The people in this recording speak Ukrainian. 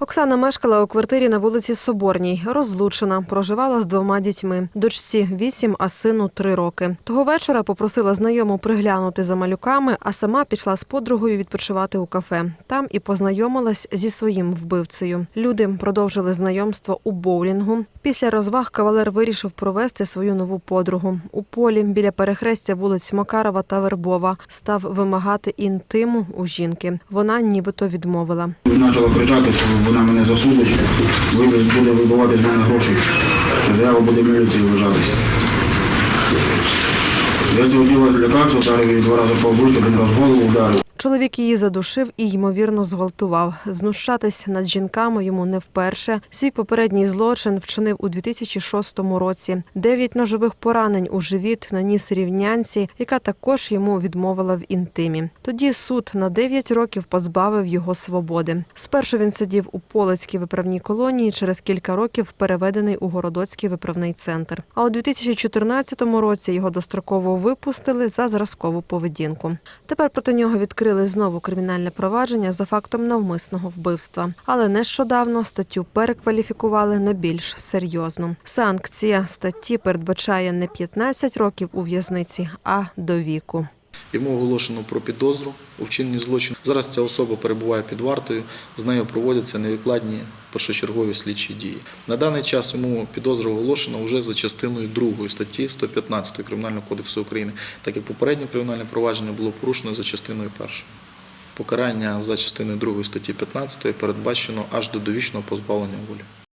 Оксана мешкала у квартирі на вулиці Соборній, розлучена, проживала з двома дітьми. Дочці 8, а сину 3 роки. Того вечора попросила знайому приглянути за малюками, а сама пішла з подругою відпочивати у кафе. Там і познайомилась зі своїм вбивцею. Люди продовжили знайомство у боулінгу. Після розваг кавалер вирішив провести свою нову подругу. У полі біля перехрестя вулиць Макарова та Вербова став вимагати інтиму у жінки. Вона нібито відмовила. Почала кричати, що вона мене засудить, вибач буде вибивати з мене гроші, що заява буде міліції лежатись. Я цього діла злякався, ударив її два рази по обличчю, один раз в голову ударив. Чоловік її задушив і ймовірно зґвалтував. Знущатись над жінками йому не вперше. Свій попередній злочин вчинив у 2006 році. Дев'ять ножових поранень у живіт наніс рівнянці, яка також йому відмовила в інтимі. Тоді суд на 9 років позбавив його свободи. Спершу він сидів у Полицькій виправній колонії, через кілька років переведений у Городоцький виправний центр. А у 2014 році його достроково випустили за зразкову поведінку. Тепер проти нього відкрили знову кримінальне провадження за фактом навмисного вбивства. Але нещодавно статтю перекваліфікували на більш серйозну. Санкція статті передбачає не 15 років у в'язниці, а до віку. Йому оголошено про підозру у вчиненні злочину. Зараз ця особа перебуває під вартою, з нею проводяться невідкладні першочергові слідчі дії. На даний час йому підозра оголошена вже за частиною 2 статті 115 Кримінального кодексу України, так як попереднє кримінальне провадження було порушено за частиною 1. Покарання за частиною 2 статті 15 передбачено аж до довічного позбавлення волі.